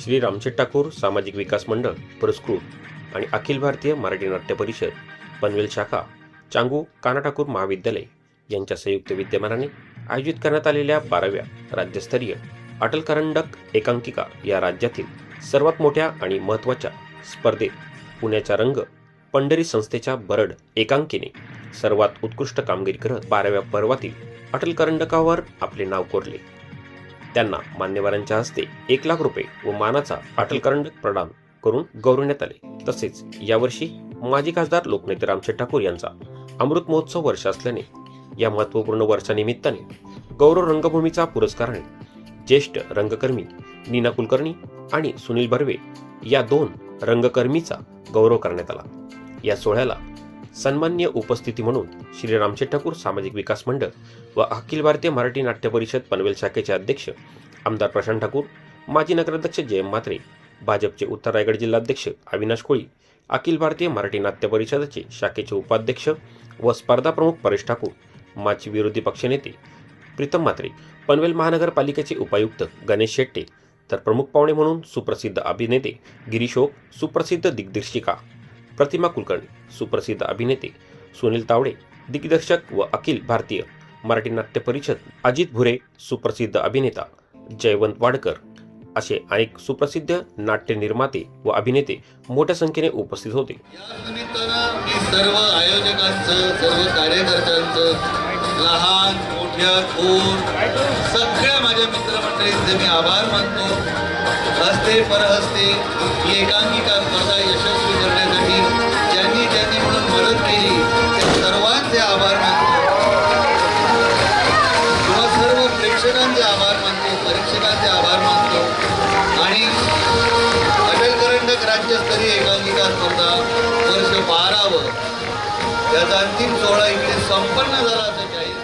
श्री रामशेठ ठाकूर सामाजिक विकास मंडळ पुरस्कृत आणि अखिल भारतीय मराठी नाट्य परिषद पनवेल शाखा चांगू काना ठाकूर महाविद्यालय यांच्या संयुक्त विद्यमानाने आयोजित करण्यात आलेल्या बाराव्या राज्यस्तरीय अटल करंडक एकांकिका या राज्यातील सर्वात मोठ्या आणि महत्त्वाच्या स्पर्धेत पुण्याच्या रंग पंढरी संस्थेच्या बरड एकांकीने सर्वात उत्कृष्ट कामगिरी करत बाराव्या पर्वातील अटल करंडकावर आपले नाव कोरले. त्यांना मान्यवरांच्या हस्ते एक लाख रुपये व मानाचा अटल करंडक प्रदान करून गौरवण्यात आले. तसेच यावर्षी माजी खासदार लोकनेते रामशेठ ठाकूर यांचा अमृत महोत्सव वर्ष असल्याने या महत्त्वपूर्ण वर्षानिमित्ताने गौरव रंगभूमीचा पुरस्काराने ज्येष्ठ रंगकर्मी नीना कुलकर्णी आणि सुनील बर्वे या दोन रंगकर्मीचा गौरव करण्यात आला. या सोहळ्याला सन्मान्य उपस्थिती म्हणून श्री रामशेठ ठाकूर सामाजिक विकास मंडळ व अखिल भारतीय मराठी नाट्य परिषद पनवेल शाखेचे अध्यक्ष आमदार प्रशांत ठाकूर माजी नगराध्यक्ष जयम म्हात्रे भाजपचे उत्तर रायगड जिल्हाध्यक्ष अविनाश कोळी अखिल भारतीय मराठी नाट्य परिषदेचे शाखेचे उपाध्यक्ष व स्पर्धा प्रमुख परेश ठाकूर माजी विरोधी पक्षनेते प्रीतम म्हात्रे पनवेल महानगरपालिकेचे उपायुक्त गणेश शेट्टे तर प्रमुख पाहुणे म्हणून सुप्रसिद्ध अभिनेते गिरीशोक सुप्रसिद्ध दिग्दर्शिका प्रतिमा कुलकर्णी सुप्रसिद्ध अभिनेते सुनील तावडे दिग्दर्शक व अखिल भारतीय मराठी नाट्य परिषद अजित भुरे सुप्रसिद्ध अभिनेता जयवंत वाडकर असे अनेक सुप्रसिद्ध नाट्य निर्माते व अभिनेते मोठ्या संख्येने उपस्थित होते. मी सर्व आयोजकांचं सर्व कार्यकर्त्यांचं लहान मोठ्या थोर सगळ्या माझ्या मित्रमंडळींचे मी आभार मानतो. हस्ते परहस्ते ही एकांकिका स्पर्धा सर्वांचे आभार मानतो. किंवा सर्व प्रेक्षकांचे आभार मानतो परीक्षकांचे आभार मानतो. आणि अटल करंडक राज्यस्तरीय एकांकिका स्पर्धा वर्ष बारावं. त्याचा अंतिम सोहळा इकडे संपन्न झाला असं जाहीर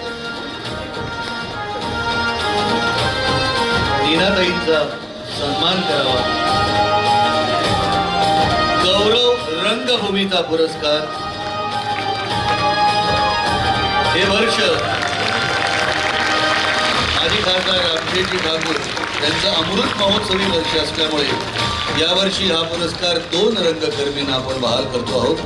नीनाताईंचा सन्मान करावा. गौरव रंगभूमीचा पुरस्कार हे वर्ष माजी खासदार रामशेजी ठाकूर यांचं अमृत महोत्सवी वर्ष असल्यामुळे यावर्षी हा पुरस्कार दोन रंगकर्मींना आपण बहाल करतो आहोत.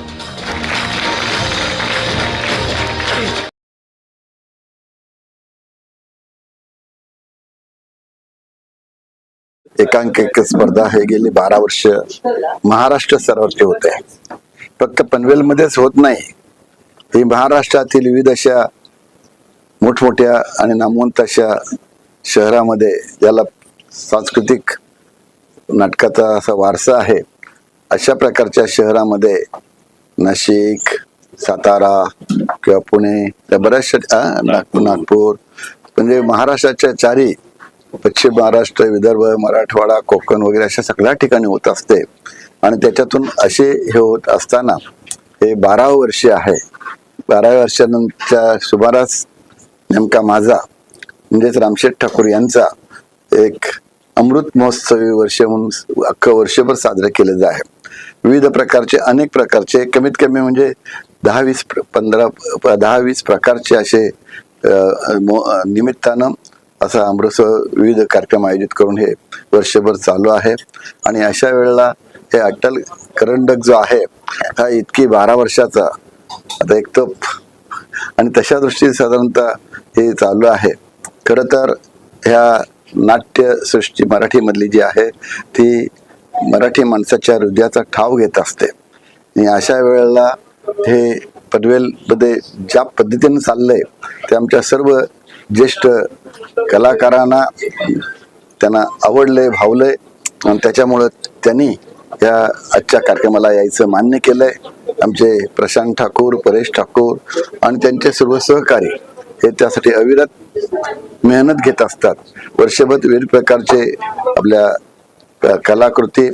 एकांकिक स्पर्धा हे गेली बारा वर्ष महाराष्ट्र स्तरावरती होते. फक्त पनवेलमध्येच होत नाही. ही महाराष्ट्रातील विविध अशा मोठमोठ्या आणि नामवंत अशा शहरामध्ये ज्याला सांस्कृतिक नाटकाचा असा वारसा आहे अशा प्रकारच्या शहरामध्ये नाशिक सातारा किंवा पुणे त्या बऱ्याचशा नागपूर नागपूर म्हणजे महाराष्ट्राच्या चारी पश्चिम महाराष्ट्र विदर्भ मराठवाडा कोकण वगैरे अशा सगळ्या ठिकाणी होत असते. आणि त्याच्यातून असे हे होत असताना हे बारावं वर्षी आहे. बाराव्या वर्षानंतरच्या सुमारास नेमका माझा म्हणजेच रामशेठ ठाकूर यांचा एक अमृत महोत्सवी वर्ष म्हणून अख्खं वर्षभर साजरं केलं जात आहे विविध प्रकारचे अनेक प्रकारचे कमीत कमी म्हणजे दहा वीस प्र- पंधरा प- दहा वीस प्रकारचे असे मो- निमित्तानं असा अमृतसर विविध कार्यक्रम आयोजित करून हे वर्षभर चालू आहे. आणि अशा वेळेला हे अटल करंडक जो आहे हा इतकी बारा वर्षाचा आता एक तो आणि तशा दृष्टीने साधारणतः हे चालू आहे. खरं तर ह्या नाट्यसृष्टी मराठीमधली जी आहे ती मराठी माणसाच्या हृदयाचा ठाव घेत असते. आणि अशा वेळेला हे पनवेलमध्ये ज्या पद्धतीने चाललंय ते आमच्या सर्व ज्येष्ठ कलाकारांना त्यांना आवडलंय भावलंय. आणि त्याच्यामुळं त्यांनी या आजच्या कार्यक्रमाला यायचं मान्य केलंय. आमचे प्रशांत ठाकूर परेश ठाकूर आणि त्यांचे सर्व सहकारी हे त्यासाठी अविरत मेहनत घेत असतात. वर्षभर विविध प्रकारचे आपल्या क- कलाकृती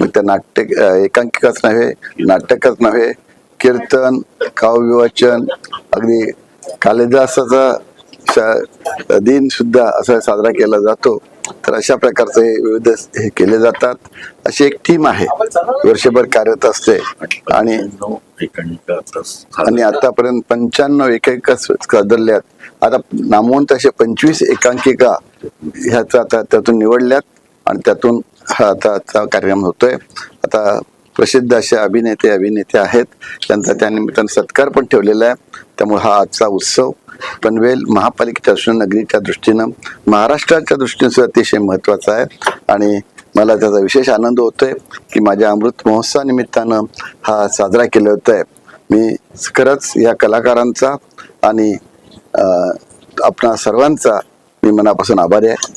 त्या नाट्य एकांकिकाच नव्हे नाटकच नव्हे कीर्तन काव्यवाचन अगदी कालिदासाचा दिन सुद्धा असा साजरा केला जातो. तर अशा प्रकारचे विविध हे केले जातात. अशी एक टीम आहे. वर्षभर कार्यरत असते. आणि आणि आतापर्यंत पंच्याण्णव एकांकिका सदरल्यात आता नामवंत असे पंचवीस एकांकिका ह्याचा आता त्यातून निवडल्यात आणि त्यातून हा आता कार्यक्रम होतोय. आता प्रसिद्ध असे अभिनेते अभिनेते आहेत. त्यांचा त्यानिमित्तानं सत्कार पण ठेवलेला आहे. त्यामुळे हा आजचा उत्सव पनवेल महापालिकेच्या दृष्टीनं नगरीच्या दृष्टीनं महाराष्ट्राच्या दृष्टीनं सुद्धा अतिशय महत्त्वाचा आहे. आणि मला त्याचा विशेष आनंद होतोय की माझ्या अमृत महोत्सवानिमित्तानं हा साजरा केला होत आहे मी खरंच या कलाकारांचा आणि आपणा सर्वांचा मी मनापासून आभारी आहे.